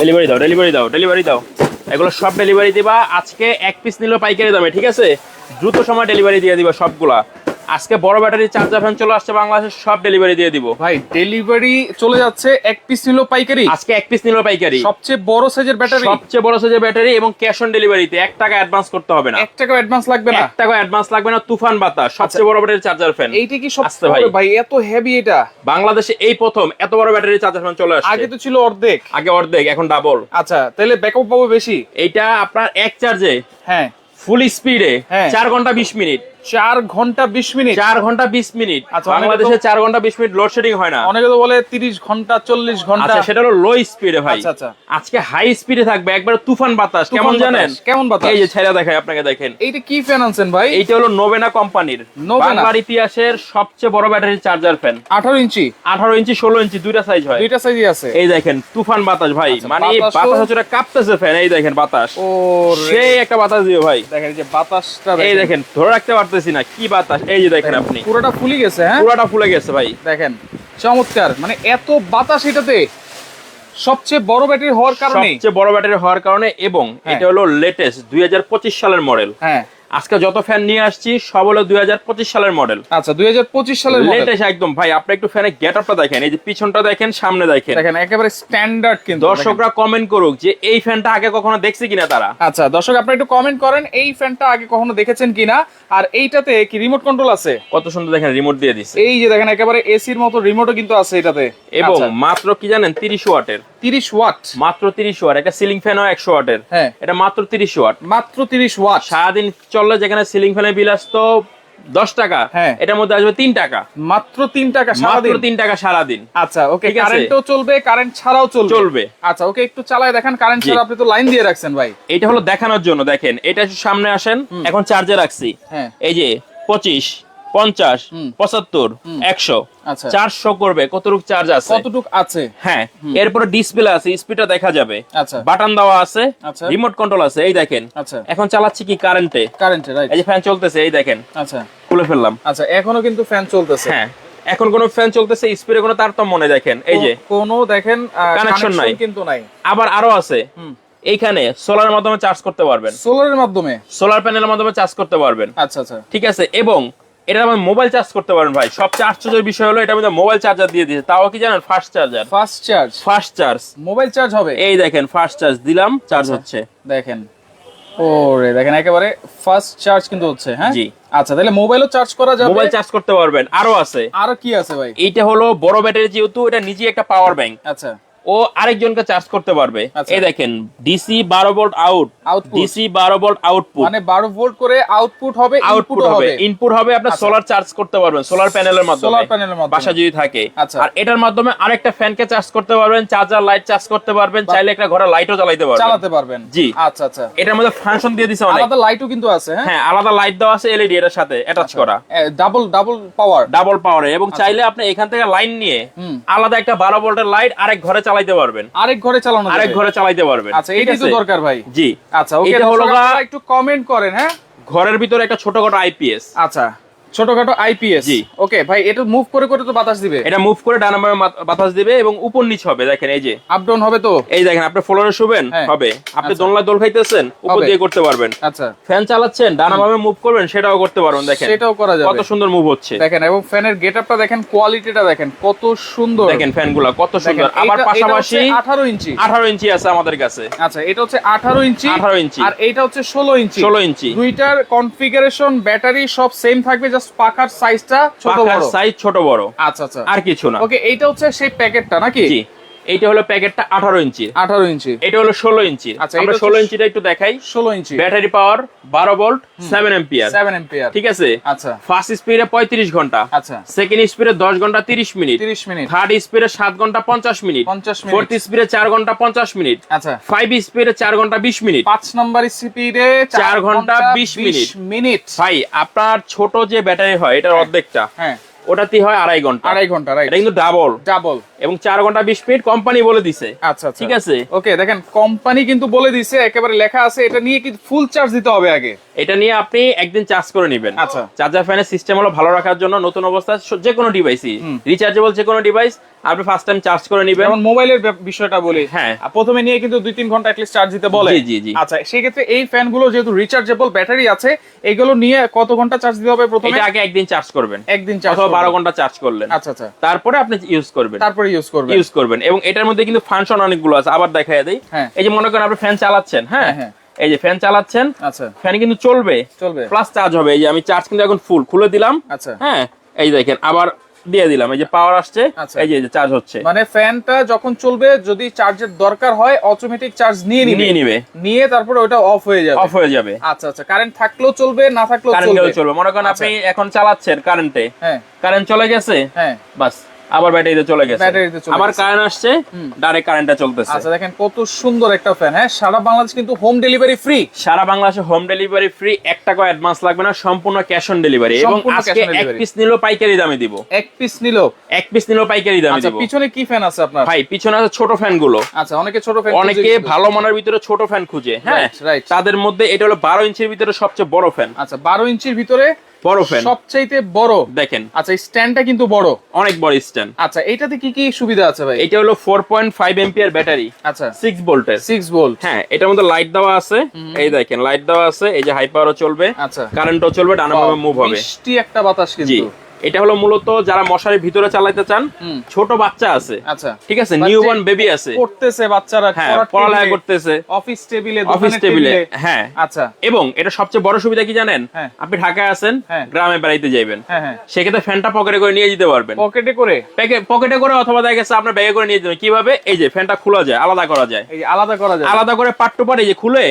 Delivery দাও delivery দাও delivery দাও। এগুলো সব ডেলিভারি দিবা। আজকে এক পিস নিল পাইকারি দামে, ঠিক আছে? দ্রুত সময় ডেলিভারি দিয়ে দিবা সবগুলা। আজকে বড় ব্যাটারি চার্জার ফ্যান চলে আসছে বাংলাদেশের সব ডেলিভারি দিয়ে দিব। ভাই ডেলিভারি চলে যাচ্ছে এক পিস নিল পাইকারি। আজকে এক পিস নিল পাইকারি। সবচেয়ে বড় সাইজের ব্যাটারি সবচেয়ে বড় সাইজের ব্যাটারি এবং ক্যাশ অন ডেলিভারিতে এক টাকা অ্যাডভান্স করতে হবে না। এক টাকা অ্যাডভান্স লাগবে না। এক টাকা অ্যাডভান্স লাগবে না তুফান বাতাস সবচেয়ে বড় ব্যাটারি চার্জার ফ্যান এইটা কি সব আসতে ভাই। ভাই এত হেভি এটা। বাংলাদেশে এই প্রথম এত বড় ব্যাটারি চার্জার ফ্যান চলে আসছে। আগে তো ছিল অর্ধেক। আগে অর্ধেক এখন ডাবল আচ্ছা তাহলে ব্যাকআপ পাবো বেশি? এটা আপনার এক চার্জে হ্যাঁ। ফুল স্পিডে হ্যাঁ। চার ঘণ্টা বিশ মিনিট চার ঘণ্টা বিশ মিনিট। চার ঘণ্টা বিশ মিনিট। আচ্ছা, বাংলাদেশে চার ঘণ্টা বিশ মিনিট লোডশেডিং হয় না। অনেকে তো বলে তিরিশ ঘণ্টা চল্লিশ ঘণ্টা। আচ্ছা সেটা হলো লো স্পিডে ভাই। আচ্ছা, আচ্ছা। আজকে হাই স্পিডে থাকবে একবার তুফান বাতাস কেমন জানেন? কেমন বাতাস? এই যে ছেড়ে দেখায় আপনাকে দেখেন। এইটা কি ফ্যান আনছেন ভাই? এইটা হলো নোবেনা কোম্পানির নোবেনা? বাংলার ইতিহাসের সবচেয়ে বড় ব্যাটারি চার্জার ফ্যান আঠারো ইঞ্চি? আঠারো ইঞ্চি ষোলো ইঞ্চি দুইটা সাইজ হয়। দুইটা সাইজই আছে। এই দেখেন তুফান বাতাস ভাই। মানে বাতাস হচ্ছে কাঁপতেছে ফ্যান এই দেখেন বাতাস। ও সেই একটা বাতাস দিও ভাই। দেখেন যে বাতাসটা এই দেখেন ধরে রাখতে পারতেছি না কি বাতাস? এই যে দেখেন আপনি। পুরোটা ফুলে গেছে হ্যাঁ? পুরোটা ফুলে গেছে ভাই। দেখেন চমৎকার। মানে এত বাতাস এটাতে সবচেয়ে বড় ব্যাটারি হওয়ার কারণে। সবচেয়ে বড় ব্যাটারি হওয়ার কারণে এবং হ্যাঁ। এটা হলো লেটেস্ট দুই হাজার পঁচিশ সালের মডেল হ্যাঁ। আজকে যত ফ্যান নিয়ে আসছি সব হলো দুই হাজার পঁচিশ সালের মডেল আচ্ছা দুই হাজার পঁচিশ সালের লেটেস্ট একদম ভাই আপনি একটু ফ্যানের গেট আপটা দেখেন এই যে পিছনটা দেখেন সামনে দেখেন। দেখেন একেবারে স্ট্যান্ডার্ড কিন্তু দর্শকরা কমেন্ট করুক যে এই ফ্যানটা আগে কখনো দেখছে কিনা তারা। আচ্ছা দর্শক আপনি একটু কমেন্ট করেন এই ফ্যানটা আগে কখনো দেখেছেন কিনা? আর এইটাতে কি রিমোট কন্ট্রোল আছে? কত সুন্দর দেখেন রিমোট দিয়ে দিচ্ছে এই যে দেখেন একেবারে এসির মতো রিমোটও কিন্তু আছে এটাতে। এবং আচ্ছা, মাত্র কি জানেন তিরিশ ওয়াটের 30 ওয়াট। মাত্র তিরিশ ওয়াট একটা সিলিং ফ্যানও একশো ওয়াটের। হ্যাঁ। এটা মাত্র তিরিশ ওয়াট। মাত্র 30 ওয়াট। সারাদিন চললে যেখানে সিলিং ফ্যানের বিল আসতো দশ টাকা। হ্যাঁ। এটার মধ্যে আসবে তিন টাকা। মাত্র 3 টাকা মাত্র তিন টাকা সারাদিন। আচ্ছা ওকে কারেন্টও চলবে কারেন্ট ছাড়াও চলবে। চলবে। আচ্ছা ওকে একটু চালায় দেখেন কারেন্ট ছাড়া আপনি তো লাইন দিয়ে রাখছেন ভাই। এটা হলো দেখানোর জন্য দেখেন এটা সামনে আসেন এখন চার্জে রাখছি। হ্যাঁ। এই যে পঁচিশ। পঞ্চাশ পঁচাত্তর একশো। আচ্ছা। চারশো করবে কতটুক চার্জ আছে? কতটুক আছে? হ্যাঁ এরপরে ডিসপ্লে আছে স্পিডটা দেখা যাবে। আচ্ছা। বাটন দেওয়া আছে আচ্ছা। রিমোট কন্ট্রোল আছে এই দেখেন। আচ্ছা। এখন চালাচ্ছি কি কারেন্টে কারেন্টে রাইট এই যে ফ্যান চলতেছে এই দেখেন। আচ্ছা। খুলে ফেললাম। আচ্ছা এখনও কিন্তু ফ্যান চলতেছে। হ্যাঁ এখন কোন ফ্যান চলতেছে স্পিডে কোনো তারতম্য নেই দেখেন। এই যে। কোনো দেখেন কানেকশন নাই। কিন্তু নাই। আবার আরও আছে। এইখানে সোলারের মাধ্যমে চার্জ করতে পারবেন। সোলারের মাধ্যমে? সোলার প্যানেলের মাধ্যমে চার্জ করতে পারবেন। আচ্ছা আচ্ছা। ঠিক আছে? এবং এটা আমার মোবাইল চার্জ করতে পারেন ভাই। সবচেয়ে আশ্চর্যের বিষয় হলো এটা মোবাইল চার্জার দিয়ে দিয়েছে। তাও কি জানেন? Fast charger fast charge fast charge mobile charge হবে? এই দেখেন ফাস্ট চার্জ দিলাম চার্জ আচ্ছা। হচ্ছে। দেখেন। ওরে দেখেন একেবারে ফাস্ট চার্জ কিন্তু হচ্ছে হ্যাঁ? জি। আচ্ছা তাহলে মোবাইলও চার্জ করা যাবে। মোবাইল চার্জ করতে পারবেন। আরও আছে। আরও কি আছে ভাই? এটা হলো বড় ব্যাটারি যেহেতু এটা নিজে একটা পাওয়ার ব্যাংক আচ্ছা। ও আরেকজনকে চার্জ করতে পারবে। আচ্ছা। এই দেখেন ডিসি বারো ভোল্ট আউট ডিসি বারো ভোল্ট আউটপুট মানে 12 ভোল্ট করে আউটপুট হবে আউটপুট হবে। ইনপুট হবে আপনার আচ্ছা। সোলার চার্জ করতে পারবেন সোলার প্যানেলের মাধ্যমে। সোলার প্যানেলের মাধ্যমে। বাসা যদি থাকে। আচ্ছা। আর এটার মাধ্যমে আরেকটা ফ্যানকে চার্জ করতে পারবেন চার্জার লাইট চার্জ করতে পারবেন চাইলে একটা ঘরে লাইটও জ্বালাইতে পারবেন। চালাতে পারবেন। জি। আচ্ছা আচ্ছা। এটার মধ্যে ফাংশন দিয়ে দিছে অনেক। আলাদা লাইটও কিন্তু আছে হ্যাঁ? হ্যাঁ আলাদা লাইট দেওয়া আছে এলইডি এর সাথে অ্যাটাচ করা। ডাবল ডাবল পাওয়ার ডাবল পাওয়ারে এবং চাইলে আপনি এখান থেকে লাইন নিয়ে আচ্ছা। আলাদা একটা বারো ভোল্টের লাইট আরেক ঘরে চালাইতে পারবেন। আরেক ঘরে চালানো আরেক ঘরে চালাইতে পারবেন। আচ্ছা এটাই তো দরকার ভাই। জি। আচ্ছা ওকে হলো একটু কমেন্ট করেন হ্যাঁ? ঘরের ভিতরে একটা ছোটখাটো আইপিএস আচ্ছা। ছোটখাটো আইপিএস জি। ওকে ভাই এটা মুভ করে করে তো বাতাস দিবে। এটা মুভ করে ডান বাতাস দিবে এবং উপর নিচ হবে দেখেন এই যে। আপ ডাউন হবে তো? এই দেখেন আপনি ফ্লোরে শুবেন হ্যাঁ। হবে। আপনি আচ্ছা। দোলনায় দোল খাইতেছেন উপর দিয়ে করতে পারবেন। আচ্ছা। ফ্যান চালাচ্ছেন ডানা মুভ করবেন সেটাও করতে পারবেন দেখেন। সেটাও করা যাবে। কত সুন্দর মুভ হচ্ছে। দেখেন এবং ফ্যানের গেটআপটা দেখেন কোয়ালিটিটা দেখেন কত সুন্দর। দেখেন ফ্যানগুলা কত সুন্দর। আবার পাশাপাশি হচ্ছে 18 ইঞ্চি। আঠারো ইঞ্চি আছে আমাদের কাছে। আচ্ছা এটা হচ্ছে 18 ইঞ্চি। 18 ইঞ্চি। আর এইটা হচ্ছে 16 ইঞ্চি। ষোলো ইঞ্চি। দুইটার কনফিগারেশন ব্যাটারি সব সেম থাকবে জাস্ট পাখার সাইজটা ছোট বড়? সাইজ ছোট বড়। আচ্ছা আচ্ছা। আর কিছু না। ওকে এইটা হচ্ছে সেই প্যাকেটটা নাকি? জি। এইটা হলো প্যাকেটটা আঠারো ইঞ্চি। 18 ইঞ্চি। এটা হলো ষোলো ইঞ্চি। আচ্ছা, আমরা এটা ষোলো ইঞ্চিটা একটু দেখাই। 16 ইঞ্চি। ব্যাটারি পাওয়ার বারো ভোল্ট সেভেন এম্পিয়ার 7 এম্পিয়ার ঠিক আছে? আচ্ছা। ফার্স্ট স্পিডে পঁয়ত্রিশ ঘণ্টা। আচ্ছা। সেকেন্ড স্পিডে দশ ঘণ্টা তিরিশ মিনিট। 30 মিনিট। থার্ড স্পিডে সাত ঘণ্টা পঞ্চাশ মিনিট। 50 মিনিট। ফোর্থ স্পিডে চার ঘণ্টা পঞ্চাশ মিনিট। আচ্ছা। ফাইভ স্পিডে চার ঘণ্টা বিশ মিনিট। পাঁচ নাম্বার স্পিডে চার ঘণ্টা 20 মিনিট। মিনিট। ভাই আপনার ছোট যে ব্যাটারি হয় এটার অর্ধেকটা হ্যাঁ। ওটাতে হয় আড়াই ঘণ্টা। আড়াই ঘণ্টা রাইট এটা কিন্তু ডাবল ডাবল এবং চার ঘণ্টা বিশ মিনিট কোম্পানি বলে দিছে। আচ্ছা আচ্ছা। ঠিক আছে? ওকে দেখেন কোম্পানি কিন্তু বলে দিছে একেবারে লেখা আছে এটা নিয়ে কিন্তু ফুল চার্জ দিতে হবে আগে। এটা নিয়ে আপনি একদিন চার্জ করে নেবেন। আচ্ছা। চার্জার ফ্যানের সিস্টেম হলো ভালো রাখার জন্য নতুন অবস্থায় স- যে কোনো ডিভাইসই রিচার্জেবল যে কোনো ডিভাইস আপনি ফার্স্ট টাইম চার্জ করে নেবেন। যেমন মোবাইলের বিষয়টা বলি হ্যাঁ। প্রথমে নিয়ে কিন্তু দুই তিন ঘণ্টা অ্যাটলিস্ট চার্জ দিতে বলে। জি, জি, জি। আচ্ছা সেক্ষেত্রে এই ফ্যানগুলো যেহেতু রিচার্জেবল ব্যাটারি আছে এগুলো নিয়ে কত ঘণ্টা চার্জ দিতে হবে প্রথমে? এটা আগে একদিন চার্জ করবেন। একদিন চার্জ অথবা বারো ঘণ্টা চার্জ করলেন। আচ্ছা আচ্ছা। তারপরে আপনি ইউজ করবেন। তারপরে ইউজ করবে ইউজ করবেন। এবং এটার মধ্যে কিন্তু ফাংশন অনেকগুলো আছে। আবার দেই। হ্যাঁ। এই যে মনে করেন আপনি ফ্যান চালাচ্ছেন হ্যাঁ? হ্যাঁ, হ্যাঁ। এই যে ফ্যান চালাচ্ছেন আচ্ছা। ফ্যান কিন্তু চলবে। চলবে। প্লাস চার্জ হবে। এই যে আমি চার্জ কিন্তু এখন ফুল খুলে দিলাম। আচ্ছা। হ্যাঁ? এই দেখেন আবার দিয়ে দিলাম। এই যে পাওয়ার আসছে আচ্ছা। এই যে চার্জ হচ্ছে। মানে ফ্যানটা যখন চলবে যদি চার্জের দরকার হয় অটোমেটিক চার্জ নিয়ে নিবে। নিয়ে নিবে। নিয়ে তারপরে ওটা অফ হয়ে যাবে। অফ হয়ে যাবে। আচ্ছা আচ্ছা। কারেন্ট থাকলেও চলবে না থাকলেও কারেন্ট চলবে। চলবে। মনে করেন আপনি এখন চালাচ্ছেন কারেন্টে হ্যাঁ। কারেন্ট চলে গেছে? হ্যাঁ। বাস। আবার ব্যাটারিতে চলে গেছে। ব্যাটারিতে চলে আবার কারেন্ট আসছে ডাইরেক্ট কারেন্টটা চলতেছে। আচ্ছা দেখেন কত সুন্দর একটা ফ্যান হ্যাঁ? সারা বাংলাদেশ কিন্তু হোম ডেলিভারি ফ্রি সারা বাংলাদেশে হোম ডেলিভারি ফ্রি এক টাকা অ্যাডভান্স লাগবে না সম্পূর্ণ ক্যাশ অন ডেলিভারি এবং আজকে এক পিস নিলেও পাইকারি দামে দিব। এক পিস নিল? এক পিস নিলেও পাইকারি দামে আচ্ছা দিব। পিছনে কি ফ্যান আছে আপনার? ভাই পিছনে আছে ছোট ফ্যানগুলো। আচ্ছা অনেকে ছোট ফ্যান অনেকে ভালো মানের ভিতরে ছোট ফ্যান খুঁজে হ্যাঁ. তাদের মধ্যে এটা হলো বারো ইঞ্চির ভিতরে সবচেয়ে বড় ফ্যান আচ্ছা বারো ইঞ্চির ভিতরে বড় ফ্যান সবচাইতে বড়। দেখেন। আচ্ছা স্ট্যান্ডটা কিন্তু বড়। অনেক বড় স্ট্যান্ড আচ্ছা এটাতে কি কি সুবিধা আছে ভাই? এটা হলো four point five ampere battery আচ্ছা। সিক্স ভোল্টের সিক্স ভোল্ট হ্যাঁ এটার মধ্যে লাইট দেওয়া আছে। এই দেখেন লাইট দেওয়া আছে এই যে হাই পাওয়ারও চলবে আচ্ছা। কারেন্টও চলবে ডানা ভাবে মুভ হবে। মিষ্টি একটা বাতাস কিন্তু। এটা হলো মূলত যারা মশারির ভিতরে চালাতে চান ছোট বাচ্চা আছে। আচ্ছা। ঠিক আছে? নিউ বর্ন বেবি আছে। পড়তেছে বাচ্চারা হ্যাঁ পড়ালেখা করতেছে। অফিস টেবিলে অফিস টেবিলে হ্যাঁ। আচ্ছা। এবং এটা সবচেয়ে বড় সুবিধা কি জানেন? হ্যাঁ। আপনি ঢাকায় আছেন হ্যাঁ। গ্রামে বেড়াইতে যাইবেন। হ্যাঁ সেক্ষেত্রে ফ্যানটা পকেটে করে নিয়ে যেতে পারবেন। পকেটে করে? পকেটে করে অথবা দেখা গেছে আপনার ব্যাগে করে নিয়ে যাবেন কীভাবে? এই যে ফ্যানটা খোলা যায় আলাদা করা যায়। এই আলাদা করা যায়। আলাদা করে পার্ট টু পার্ট এই যে খুলে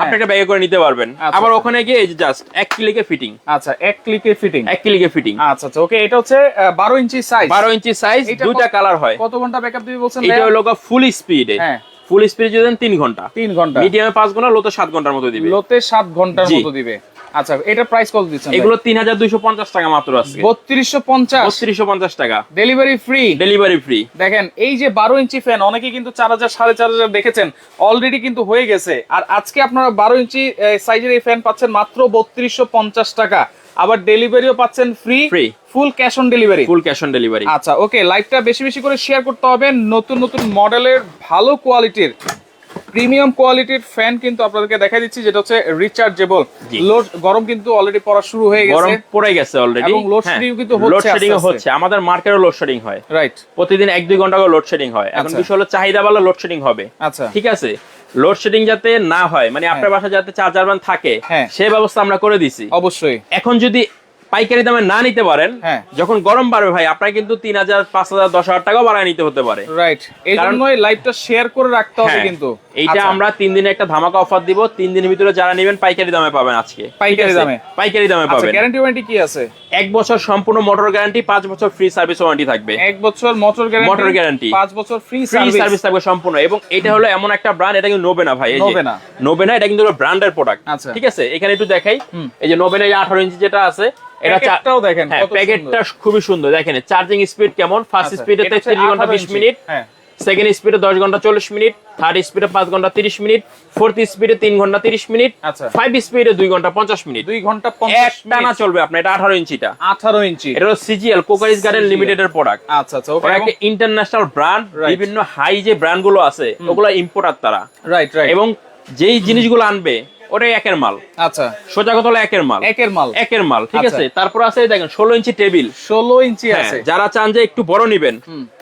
আপনি একটা ব্যাগে করে নিতে পারবেন। আচ্ছা, আবার আচ্ছা। ওখানে গিয়ে এই জাস্ট এক ক্লিকে ফিটিং আচ্ছা এক ক্লিকে ফিটিং এক ক্লিকে ফিটিং আচ্ছা আচ্ছা ওকে এটা হচ্ছে বারো ইঞ্চি সাইজ বারো ইঞ্চি সাইজ দুইটা কালার হয়। কত ঘণ্টা ব্যাকআপ দিবে বলছেন এটা হলো ফুল স্পিডে হ্যাঁ। ফুল স্পিডে যদি দেন তিন ঘণ্টা। তিন ঘণ্টা। মিডিয়ামে পাঁচ ঘণ্টা লোতে সাত ঘণ্টার মতো দিবে। লোতে সাত ঘণ্টার মতো দিবে। আচ্ছা এটা প্রাইস কত দিচ্ছেন এগুলো তিন হাজার দুইশো পঞ্চাশ টাকা মাত্র আছে বত্রিশশো পঞ্চাশ? বত্রিশশো পঞ্চাশ টাকা। ডেলিভারি ফ্রি ডেলিভারি ফ্রি দেখেন এই যে বারো ইঞ্চি ফ্যান অনেকে কিন্তু চার হাজার সাড়ে চার হাজার দেখেছেন অলরেডি কিন্তু হয়ে গেছে। আর আজকে আপনারা বারো ইঞ্চি সাইজের এই ফ্যান পাচ্ছেন মাত্র বত্রিশশো পঞ্চাশ টাকা। আবার ডেলিভারিও পাচ্ছেন free Free। Full cash on delivery full cash on delivery আচ্ছা ওকে লাইভটা বেশি বেশি করে শেয়ার করতে হবে। নতুন নতুন মডেলের ভালো কোয়ালিটির প্রিমিয়াম কোয়ালিটির ফ্যান কিন্তু আপনাদেরকে দেখা দিচ্ছি যেটা হচ্ছে রিচার্জেবল লোড গরম কিন্তু অলরেডি পড়া শুরু হয়ে গেছে। গরম পড়ে গেছে অলরেডি এবং load-shedding কিন্তু হচ্ছে আস্তে আস্তে। হচ্ছে। আমাদের মার্কেটও লোডশেডিং হয়। রাইট প্রতিদিন এক দুই ঘণ্টা করে লোডশেডিং হয়। এখন আচ্ছা। বিষয় হলো চাহিদা বাড়লে লোডশেডিং হবে। আচ্ছা। ঠিক আছে? লোডশেডিং যাতে না হয় মানে আপনার বাসায় যাতে চার্জার বান থাকে হ্যাঁ। সেই ব্যবস্থা আমরা করে দিছি। অবশ্যই। এখন যদি পাইকারি দামে না নিতে পারেন হ্যাঁ। যখন গরম বাড়বে ভাই আপনার কিন্তু তিন হাজার পাঁচ হাজার দশ হাজার টাকাও বাড়ায় নিতে হতে পারে। রাইট এই জন্যই লাইভটা শেয়ার করে রাখতে হবে হ্যাঁ, কিন্তু। এইটা আচ্ছা, আমরা তিন দিনে একটা ধামাকা অফার দিব তিন দিনের ভিতরে যারা নেবেন পাইকারি দামে পাবেন আজকে। পাইকারি দামে? পাইকারি দামে আচ্ছা পাবেন। গ্যারান্টি ওয়ারেন্টি কি আছে? এক বছর সম্পূর্ণ মোটর গ্যারান্টি পাঁচ বছর ফ্রি সার্ভিস ওয়ারেন্টি থাকবে। এক বছর মোটর গ্যারান্টি Motor guarantee। পাঁচ বছর ফ্রি সার্ভিস থাকবে সম্পূর্ণ। এবং এটা হলো এমন একটা ব্র্যান্ড এটা কিন্তু নোবে না ভাই এই যে Novena। নোবে না এটা কিন্তু ব্র্যান্ডের প্রোডাক্ট আচ্ছা। ঠিক আছে? এখানে একটু দেখাই। এই যে নোবেনা এই আঠারো ইঞ্চি যেটা আছে এটা দেখেন হ্যাঁ প্যাকেটটা খুবই সুন্দর। দেখেন চার্জিং স্পিড কেমন? ফার্স্ট। স্পিডে আচ্ছা, এটা হচ্ছে তেত্রিশ ঘণ্টা 18 বিশ মিনিট হ্যাঁ। সেকেন্ড স্পিডে দশ ঘণ্টা চল্লিশ মিনিট থার্ড স্পিডে পাঁচ ঘণ্টা তিরিশ মিনিট ফোর্থ স্পিডে তিন ঘণ্টা তিরিশ মিনিট। ফাইভ স্পিডে দুই ঘণ্টা পঞ্চাশ মিনিট দুই ঘণ্টা এক টানা চলবে আপনার এটা আঠারো ইঞ্চিটা আঠারো ইঞ্চি এটা হলো সিজিএল কোকারিজ গার্ডেন লিমিটেড এর প্রোডাক্ট আচ্ছা আচ্ছা ওরা একটা ইন্টারন্যাশনাল ব্র্যান্ড বিভিন্ন হাই যে ব্র্যান্ডগুলো আছে ওগুলো ইম্পোর্টার তারা। রাইট রাইট এবং যেই জিনিসগুলো আনবে ওটাই একের মাল। আচ্ছা। সোজা কথা হলো একের মাল। একের মাল। একের মাল ঠিক আচ্ছা। আছে? তারপর আছে দেখেন ষোলো ইঞ্চি টেবিল। ষোলো ইঞ্চি হ্যাঁ, আছে। যারা চান যে একটু বড় নিবেন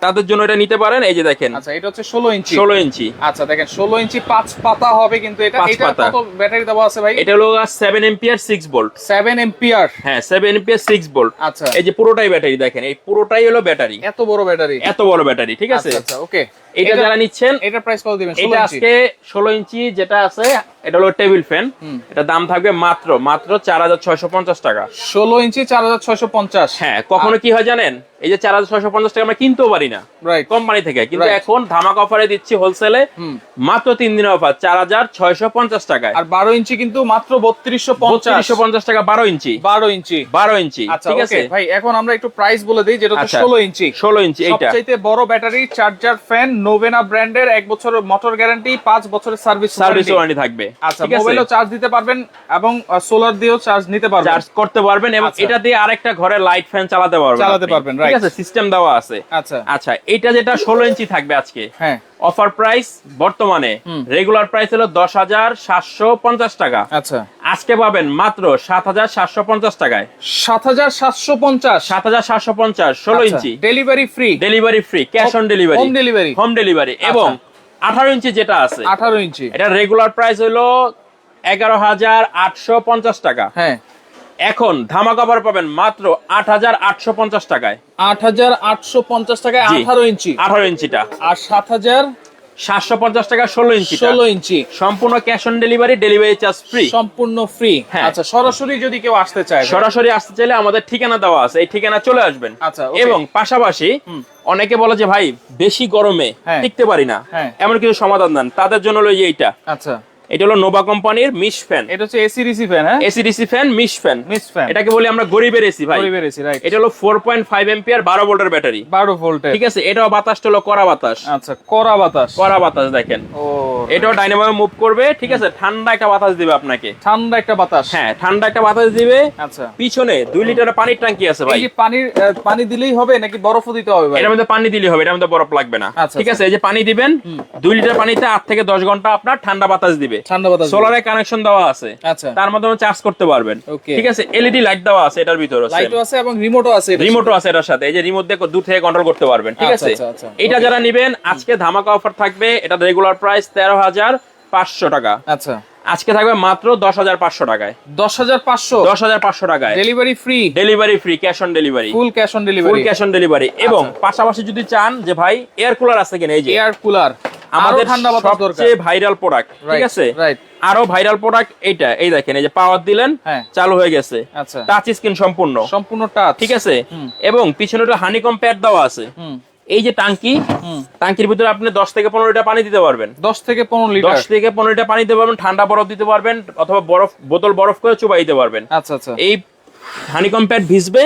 তাদের জন্য এটা নিতে পারেন এই যে দেখেন। আচ্ছা এটা হচ্ছে ষোলো ইঞ্চি। ষোলো ইঞ্চি। আচ্ছা দেখেন ষোলো ইঞ্চি পাঁচ পাতা হবে কিন্তু এটা। পাঁচ এটা পাতা। ব্যাটারি দেওয়া আছে ভাই? এটা হলো seven ampere six volt seven ampere হ্যাঁ সেভেন এম্পিয়ার সিক্স ভোল্ট আচ্ছা। এই যে পুরোটাই ব্যাটারি দেখেন এই পুরোটাই হলো ব্যাটারি। এত বড় ব্যাটারি। এত বড় ব্যাটারি ঠিক আছে? আচ্ছা আচ্ছা ওকে। এটা যারা নিচ্ছেন এটা প্রাইস কত দিবেন? এটা আজকে ষোলো ইঞ্চি যেটা আছে এটা হলো টেবিল ফ্যান হুম। এটা দাম থাকবে মাত্র মাত্র চার হাজার ছয়শো পঞ্চাশ টাকা ষোলো ইঞ্চি চার হাজার ছয়শো পঞ্চাশ হ্যাঁ কখনো কি হয় জানেন এই যে চার হাজার ছয়শো পঞ্চাশ টাকা আমরা কিনতেও পারি না। কোম্পানি থেকে। কিন্তু এখন ধামাক অফারে দিচ্ছি হোলসেলে মাত্র তিন দিনের অফার চার হাজার ছয়শো পঞ্চাশ টাকায়। আর বারো ইঞ্চি কিন্তু মাত্র বত্রিশশো বত্রিশশো পঞ্চাশ টাকা বারো ইঞ্চি। বারো ইঞ্চি। বারো ইঞ্চি আচ্ছা ঠিক আছে? ভাই এখন আমরা একটু প্রাইস বলে দিই যেটা আচ্ছা। ষোলো ইঞ্চি। ষোলো ইঞ্চি এইটা। সবচাইতে বড় ব্যাটারি চার্জার ফ্যান নোভেনা ব্র্যান্ডের এক বছরের মোটর গ্যারান্টি পাঁচ বছরের সার্ভিস সার্ভিস ওয়ারেন্টি থাকবে আচ্ছা মোবাইলও চার্জ দিতে পারবেন এবং সোলার দিয়েও চার্জ নিতে পারবেন। চার্জ করতে পারবেন এবং আচ্ছা। এটা দিয়ে আরেকটা ঘরে লাইট ফ্যান চালাতে পারবেন চালাতে। পারবেন, ঠিক আছে সিস্টেম দেওয়া আছে। আচ্ছা। আচ্ছা এটা যেটা ষোলো ইঞ্চি থাকবে আজকে হ্যাঁ। অফার প্রাইস বর্তমানে রেগুলার প্রাইস হলো দশ হাজার সাতশো পঞ্চাশ টাকা। আচ্ছা। আজকে পাবেন মাত্র সাত হাজার সাতশো পঞ্চাশ টাকায়। সাত হাজার সাতশো পঞ্চাশ। সাত হাজার সাতশো পঞ্চাশ ষোলো inch. Delivery free delivery free cash on delivery home delivery home delivery এবং আঠারো ইঞ্চি যেটা আছে আঠারো ইঞ্চি। এটা রেগুলার প্রাইস হলো এগারো হাজার আটশো পঞ্চাশ টাকা। হ্যাঁ। এখন ধামা কভার পাবেন মাত্র আট হাজার আটশো পঞ্চাশ টাকায়। আট হাজার আটশো পঞ্চাশ টাকায় আঠারো ইঞ্চি। আঠারো ইঞ্চিটা। আর সাত হাজার সাতশো পঞ্চাশ টাকা ষোলো ইঞ্চি ষোলো ইঞ্চি। সম্পূর্ণ cash on delivery delivery charge free সম্পূর্ণ ফ্রি হ্যাঁ। আচ্ছা সরাসরি যদি কেউ আসতে চায় সরাসরি আসতে চাইলে আমাদের ঠিকানা দেওয়া আছে। এই ঠিকানা চলে আসবেন। আচ্ছা, এবং পাশাপাশি অনেকে বলে যে ভাই বেশি গরমে হ্যাঁ। টিকতে পারি না। হ্যাঁ। এমন কিছু সমাধান দেন। তাদের জন্য যে এইটা। আচ্ছা। এটা হলো নোভা কোম্পানির মিস ফ্যান এটা হচ্ছে এসি রিসি ফ্যান হ্যাঁ? AC DC fan mist fan mist fan এটাকে বলি আমরা গরিবের এসি ভাই। পরিবের এসি রাইট এটা হলো ফোর পয়েন্ট ফাইভ এম্পিয়ার বারো ভোল্টের ব্যাটারি। বারো ভোল্টের ঠিক আছে এটাও বাতাসটা হলো কড়া বাতাস। আচ্ছা কড়া বাতাস। কড়া বাতাস দেখেন। ও এটাও ডাইনামো মুভ করবে ঠিক আছে ঠান্ডা একটা বাতাস দিবে আপনাকে। ঠান্ডা একটা বাতাস। হ্যাঁ ঠান্ডা একটা বাতাস দিবে। আচ্ছা। পিছনে দুই লিটারের পানির ট্যাঙ্কি আছে ভাই। এই যে পানির পানি দিলেই হবে নাকি বরফও দিতে হবে ভাই? এটার মধ্যে পানি দিলে হবে এটার মধ্যে বরফ লাগবে না। আচ্ছা, ঠিক আছে এই যে পানি দিবেন দুই লিটার পানিতে আট থেকে দশ ঘণ্টা আপনার ঠান্ডা বাতাস দিবে। ঠান্ডা বাতাস সোলারে কানেকশন দেওয়া আছে। আচ্ছা। তার মাধ্যমে চার্জ করতে পারবেন। ঠিক আছে? এলইডি লাইট দেওয়া আছে এটার ভিতরে লাইটও আছে এবং রিমোটও আছে রিমোটও আছে এটার সাথে। এই যে রিমোট দিয়ে দূর থেকে কন্ট্রোল করতে পারবেন। ঠিক আচ্ছা, আছে? আচ্ছা, আচ্ছা। এটা যারা নিবেন আজকে ধামাকা অফার থাকবে। এটা রেগুলার প্রাইস তেরো হাজার পাঁচশো টাকা। আচ্ছা। আজকে থাকবে মাত্র দশ হাজার পাঁচশো টাকায়। দশ হাজার পাঁচশো? দশ হাজার পাঁচশো টাকায়। Delivery free delivery free cash on delivery full cash on full delivery cash on delivery এবং পাশাপাশি যদি চান যে ভাই এয়ার কুলার আছে কিনা এই যে। এয়ার কুলার আমাদের ঠান্ডা বাতাস দরকার। সবচেয়ে ভাইরাল প্রোডাক্ট ঠিক আছে? right. আরও ভাইরাল প্রোডাক্ট এইটা এই দেখেন এই যে পাওয়ার দিলেন হ্যাঁ। চালু হয়ে গেছে। আচ্ছা। টাচ স্ক্রিন সম্পূর্ণ। সম্পূর্ণ টাচ ঠিক আছে? এবং পিছনে একটা হানিকম প্যাড দেওয়া আছে। হুম। এই যে টাঙ্কি টাঙ্কির ভিতরে আপনি দশ থেকে পনেরো লিটার পানি দিতে পারবেন। দশ থেকে পনেরো লিটার। দশ থেকে পনেরো লিটার পানি দিতে পারবেন ঠান্ডা বরফ দিতে পারবেন অথবা বরফ বোতল বরফ করে চুবাই দিতে পারবেন। আচ্ছা আচ্ছা। এই হানিকম প্যাড ভিজবে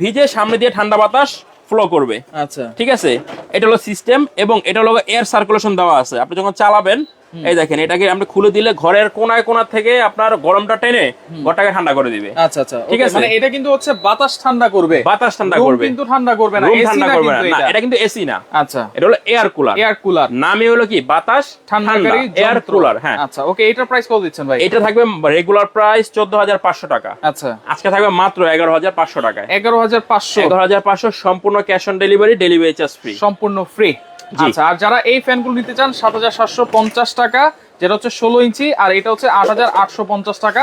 ভিজে সামনে দিয়ে ঠান্ডা বাতাস ফ্লো করবে। আচ্ছা। ঠিক আছে? এটা হলো সিস্টেম এবং এটা হলো এয়ার সার্কুলেশন দেওয়া আছে। আপনি যখন চালাবেন এই দেখেন এটাকে আপনি খুলে দিলে ঘরের কোনায় কোনা থেকে আপনার গরমটা টেনে ঘরটাকে ঠান্ডা করে দিবে। আচ্ছা আচ্ছা ঠিক আছে। মানে এটা কিন্তু হচ্ছে বাতাস ঠান্ডা করবে। বাতাস ঠান্ডা করবে। কিন্তু ঠান্ডা করবে না এসি ঠান্ডা না করবে না। এটা। কিন্তু এসি না। আচ্ছা। এটা হলো এয়ার কুলার এয়ার কুলার নামই হলো কি? বাতাস ঠান্ডা। ঠান্ডাকারী এয়ার। কুলার হ্যাঁ। আচ্ছা ওকে এটার প্রাইস কত দিচ্ছেন ভাই? এটা থাকবে রেগুলার প্রাইস চোদ্দ হাজার পাঁচশো টাকা। আচ্ছা। আজকে থাকবে মাত্র এগারো হাজার পাঁচশো টাকায়। এগারো হাজার পাঁচশো। এগারো হাজার পাঁচশো সম্পূর্ণ cash on delivery delivery charge free সম্পূর্ণ ফ্রি। আচ্ছা আর যারা এই ফ্যানগুলো নিতে চান সাত হাজার সাতশো পঞ্চাশ টাকা যেটা হচ্ছে ষোলো ইঞ্চি আর এটা হচ্ছে আট হাজার আটশো পঞ্চাশ টাকা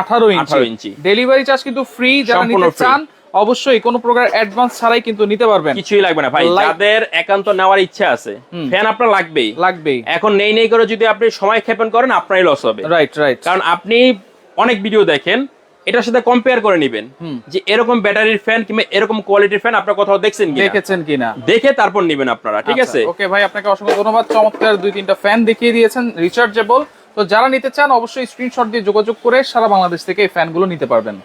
আঠারো ইঞ্চি। 18 ইঞ্চি। ডেলিভারি চার্জ কিন্তু ফ্রি যারা নিতে চান অবশ্যই কোনো প্রকার অ্যাডভান্স ছাড়াই কিন্তু নিতে পারবেন। কিছুই লাগবে না ভাই যাদের একান্ত নেওয়ার ইচ্ছা আছে ফ্যান আপনার লাগবেই। লাগবেই। এখন নেই নেই করে যদি আপনি সময় ক্ষেপণ করেন আপনারই লস হবে। রাইট রাইট কারণ আপনি অনেক ভিডিও দেখেন এটার সাথে কম্পেয়ার করে নিবেন। যে এরকম ব্যাটারির ফ্যান কিংবা এরকম কোয়ালিটির ফ্যান আপনারা কোথাও দেখছেন কিনা। দেখেছেন কিনা। দেখে তারপর নিবেন আপনারা ঠিক আছে? ওকে ভাই আপনাকে অসংখ্য ধন্যবাদ। চমৎকার দুই তিনটা ফ্যান দেখিয়ে দিয়েছেন রিচার্জেবল তো যারা নিতে চান অবশ্যই স্ক্রিনশট দিয়ে যোগাযোগ করে সারা বাংলাদেশ থেকে এই ফ্যানগুলো নিতে পারবেন।